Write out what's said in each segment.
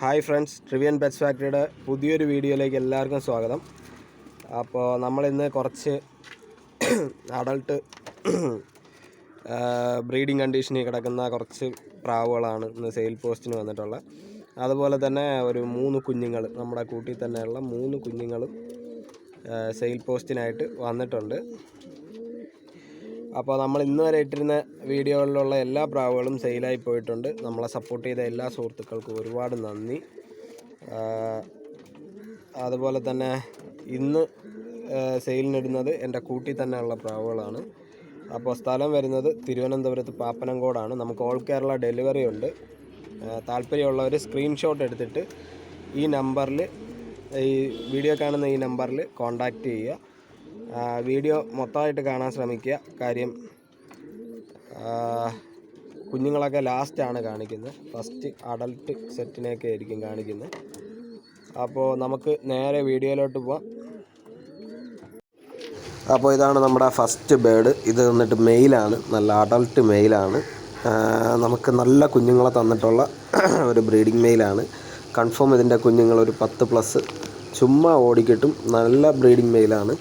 Hi friends ട്രിവിയൻ pets ഫാക്ടറിയുടെ പുതിയൊരു വീഡിയോയിലേക്ക് എല്ലാവർക്കും സ്വാഗതം. അപ്പോൾ നമ്മളിന്ന് കുറച്ച് അഡൾട്ട് ബ്രീഡിംഗ് കണ്ടീഷനിൽ കിടക്കുന്ന കുറച്ച് പ്രാവുകളാണ് ഇന്ന് സെയിൽ പോസ്റ്റിന് വന്നിട്ടുള്ളത്. അതുപോലെ തന്നെ ഒരു മൂന്ന് കുഞ്ഞുങ്ങൾ നമ്മുടെ കൂട്ടിൽ തന്നെയുള്ള മൂന്ന് കുഞ്ഞുങ്ങളും സെയിൽ പോസ്റ്റിനായിട്ട് വന്നിട്ടുണ്ട്. അപ്പോൾ നമ്മൾ ഇന്ന് വരെ ഇട്ടിരുന്ന വീഡിയോകളിലുള്ള എല്ലാ പ്രാവുകളും സെയിലായി പോയിട്ടുണ്ട്. നമ്മളെ സപ്പോർട്ട് ചെയ്ത എല്ലാ സുഹൃത്തുക്കൾക്കും ഒരുപാട് നന്ദി. അതുപോലെ തന്നെ ഇന്ന് സെയിലിനിടുന്നത് എന്റെ കൂട്ടി തന്നെയുള്ള പ്രാവുകളാണ്. അപ്പോൾ സ്ഥലം വരുന്നത് തിരുവനന്തപുരത്ത് പാപ്പനംകോടാണ്. നമുക്ക് ഓൾ കേരള ഡെലിവറി ഉണ്ട്. താല്പര്യമുള്ളവർ സ്ക്രീൻഷോട്ട് എടുത്തിട്ട് ഈ നമ്പറിൽ ഈ വീഡിയോ കാണുന്ന ഈ നമ്പറിൽ കോൺടാക്റ്റ് ചെയ്യുക. വീഡിയോ മൊത്തമായിട്ട് കാണാൻ ശ്രമിക്കുക. കാര്യം കുഞ്ഞുങ്ങളൊക്കെ ലാസ്റ്റാണ് കാണിക്കുന്നത്. ഫസ്റ്റ് അഡൽട്ട് സെറ്റിനെയൊക്കെ ആയിരിക്കും കാണിക്കുന്നത്. അപ്പോൾ നമുക്ക് നേരെ വീഡിയോയിലോട്ട് പോവാം. അപ്പോൾ ഇതാണ് നമ്മുടെ ഫസ്റ്റ് ബേഡ് ഇത് വന്നിട്ട് മെയിലാണ് നല്ല അഡൾട്ട് മെയിലാണ് നമുക്ക് നല്ല കുഞ്ഞുങ്ങളെ തന്നിട്ടുള്ള ഒരു ബ്രീഡിംഗ് മെയിലാണ് കൺഫേം ഇതിന്റെ കുഞ്ഞുങ്ങൾ ഒരു പത്ത് പ്ലസ് ചുമ്മാ ഓടിക്കിട്ടും. നല്ല ബ്രീഡിംഗ് മെയിലാണ്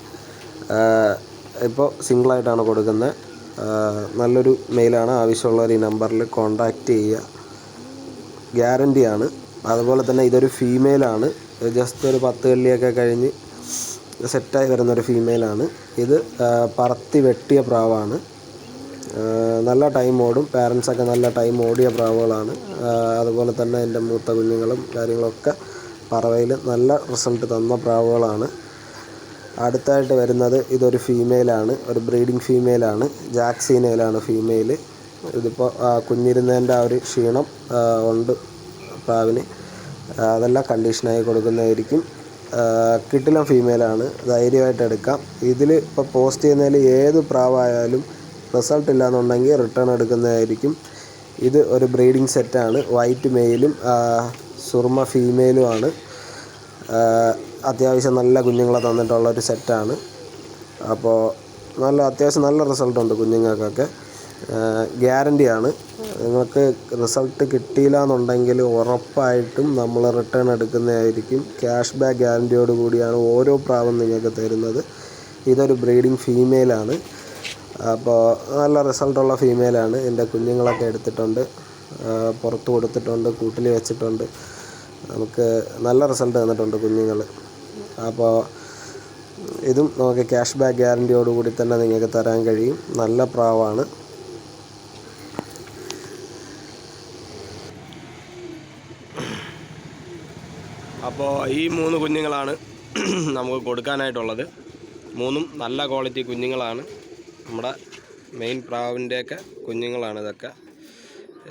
ഇപ്പോൾ സിംഗിളായിട്ടാണ് കൊടുക്കുന്നത് നല്ലൊരു മെയിലാണ്. ആവശ്യമുള്ളവർ ഈ നമ്പറിൽ കോണ്ടാക്റ്റ് ചെയ്യുക. ഗ്യാരന്റിയാണ് അതുപോലെ തന്നെ ഇതൊരു ഫീമെയിലാണ് ജസ്റ്റ് ഒരു പത്ത് കല്ലിയൊക്കെ കഴിഞ്ഞ് സെറ്റായി വരുന്നൊരു ഫീമെയിലാണ് ഇത് പറത്തി വെട്ടിയ പ്രാവാണ്. നല്ല ടൈം ഓടും. പാരൻസൊക്കെ നല്ല ടൈം ഓടിയ പ്രാവുകളാണ്. അതുപോലെ തന്നെ എന്റെ മൂത്ത കുഞ്ഞുങ്ങളും കാര്യങ്ങളൊക്കെ പറവയിൽ നല്ല റിസൾട്ട് തന്ന പ്രാവുകളാണ്. അടുത്തായിട്ട് വരുന്നത് ഇതൊരു ഫീമെയിലാണ് ഒരു ബ്രീഡിംഗ് ഫീമെയിലാണ് ജാക്സീനയിലാണ് ഫീമെയിൽ ഇതിപ്പോൾ കുഞ്ഞിരുന്നതിന്റെ ആ ഒരു ക്ഷീണം ഉണ്ട് പ്രാവിന് ആ, അതെല്ലാം കണ്ടീഷനായി കൊടുക്കുന്നതായിരിക്കും. കിട്ടിലും ഫീമെയിലാണ് ധൈര്യമായിട്ട് എടുക്കാം. ഇതിൽ ഇപ്പോൾ പോസ്റ്റ് ചെയ്യുന്നതിൽ ഏത് പ്രാവായാലും റിസൾട്ട് ഇല്ലാന്നുണ്ടെങ്കിൽ റിട്ടേൺ എടുക്കുന്നതായിരിക്കും. ഇത് ഒരു ബ്രീഡിംഗ് സെറ്റാണ് വൈറ്റ് മെയിലും സുർമ ഫീമെയിലുമാണ് അത്യാവശ്യം നല്ല കുഞ്ഞുങ്ങളെ തന്നിട്ടുള്ള ഒരു സെറ്റാണ് അപ്പോൾ നല്ല അത്യാവശ്യം നല്ല റിസൾട്ട് ഉണ്ട് കുഞ്ഞുങ്ങൾക്കൊക്കെ. ഗ്യാരന്റിയാണ് നിങ്ങൾക്ക് റിസൾട്ട് കിട്ടിയില്ല എന്നുണ്ടെങ്കിൽ ഉറപ്പായിട്ടും നമ്മൾ റിട്ടേൺ എടുക്കുന്നതായിരിക്കും. ക്യാഷ് ബാക്ക് ഗ്യാരണ്ടിയോട് കൂടിയാണ് ഓരോ പ്രാവും നിങ്ങൾക്ക് തരുന്നത്. ഇതൊരു ബ്രീഡിംഗ് ഫീമെയിലാണ് അപ്പോൾ നല്ല റിസൾട്ടുള്ള ഫീമെയിലാണ് എന്റെ കുഞ്ഞുങ്ങളൊക്കെ എടുത്തിട്ടുണ്ട്. പുറത്ത് കൊടുത്തിട്ടുണ്ട് കൂട്ടിൽ വെച്ചിട്ടുണ്ട്. നമുക്ക് നല്ല റിസൾട്ട് തന്നിട്ടുണ്ട് കുഞ്ഞുങ്ങൾ അപ്പോൾ ഇതും നമുക്ക് ക്യാഷ് ബാക്ക് ഗ്യാരന്റിയോടുകൂടി തന്നെ നിങ്ങൾക്ക് തരാൻ കഴിയും. നല്ല പ്രാവാണ്. അപ്പോൾ ഈ മൂന്ന് കുഞ്ഞുങ്ങളാണ് നമുക്ക് കൊടുക്കാനായിട്ടുള്ളത്. മൂന്നും നല്ല ക്വാളിറ്റി കുഞ്ഞുങ്ങളാണ്. നമ്മുടെ മെയിൻ പ്രാവിന്റെയൊക്കെ കുഞ്ഞുങ്ങളാണ് ഇതൊക്കെ.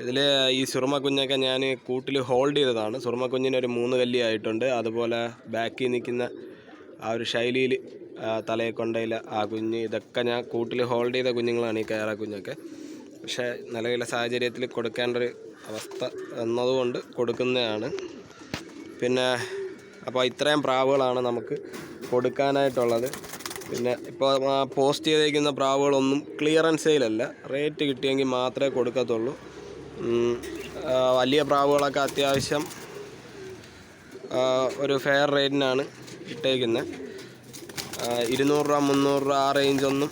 ഇതിൽ ഈ സുറുമ കുഞ്ഞൊക്കെ ഞാൻ കൂട്ടിൽ ഹോൾഡ് ചെയ്തതാണ്. സുറുമ കുഞ്ഞിന് ഒരു മൂന്ന് കല്ലി ആയിട്ടുണ്ട്. അതുപോലെ ബാക്കിൽ നിൽക്കുന്ന ആ ഒരു ശൈലിയിൽ തലയെ കൊണ്ടയില ആ കുഞ്ഞ്. ഇതൊക്കെ ഞാൻ കൂട്ടിൽ ഹോൾഡ് ചെയ്ത കുഞ്ഞുങ്ങളാണ് ഈ കയറ കുഞ്ഞൊക്കെ. പക്ഷേ നിലവിലെ സാഹചര്യത്തിൽ കൊടുക്കേണ്ടൊരു അവസ്ഥ എന്നതുകൊണ്ട് കൊടുക്കുന്നതാണ്. പിന്നെ അപ്പോൾ ഇത്രയും പ്രാവുകളാണ് നമുക്ക് കൊടുക്കാനായിട്ടുള്ളത്. പിന്നെ ഇപ്പോൾ പോസ്റ്റ് ചെയ്തേക്കുന്ന പ്രാവുകളൊന്നും ക്ലിയറൻസ് സെയിലല്ല. റേറ്റ് കിട്ടിയെങ്കിൽ മാത്രമേ കൊടുക്കത്തുള്ളൂ. വലിയ പ്രാവുകളൊക്കെ അത്യാവശ്യം ഒരു ഫെയർ റേറ്റിനാണ് ഇട്ടേക്കുന്നത് ഇരുന്നൂറ് രൂപ മുന്നൂറ് രൂപ ആ റേഞ്ചൊന്നും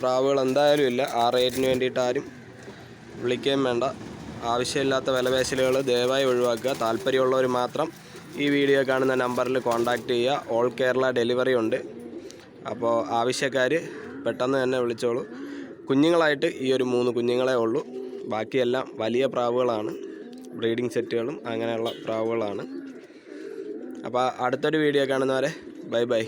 പ്രാവുകൾ എന്തായാലും ഇല്ല. ആ റേറ്റിന് വേണ്ടിയിട്ട് ആരും വിളിക്കുകയും വേണ്ട. ആവശ്യമില്ലാത്ത വിലപേശലുകൾ ദയവായി ഒഴിവാക്കുക. താല്പര്യമുള്ളവർ മാത്രം ഈ വീഡിയോ കാണുന്ന നമ്പറിൽ കോൺടാക്റ്റ് ചെയ്യുക. ഓൾ കേരള ഡെലിവറി ഉണ്ട്. അപ്പോൾ ആവശ്യക്കാർ പെട്ടെന്ന് തന്നെ വിളിച്ചോളൂ. കുഞ്ഞുങ്ങളായിട്ട് ഈ ഒരു മൂന്ന് കുഞ്ഞുങ്ങളെ ഉള്ളൂ. ബാക്കിയെല്ലാം വലിയ പ്രാവുകളാണ്. ബ്രീഡിംഗ് സെറ്റുകളും അങ്ങനെയുള്ള പ്രാവുകളാണ്. അപ്പോൾ അടുത്തൊരു വീഡിയോ കാണുന്നവരെ ബൈ ബൈ.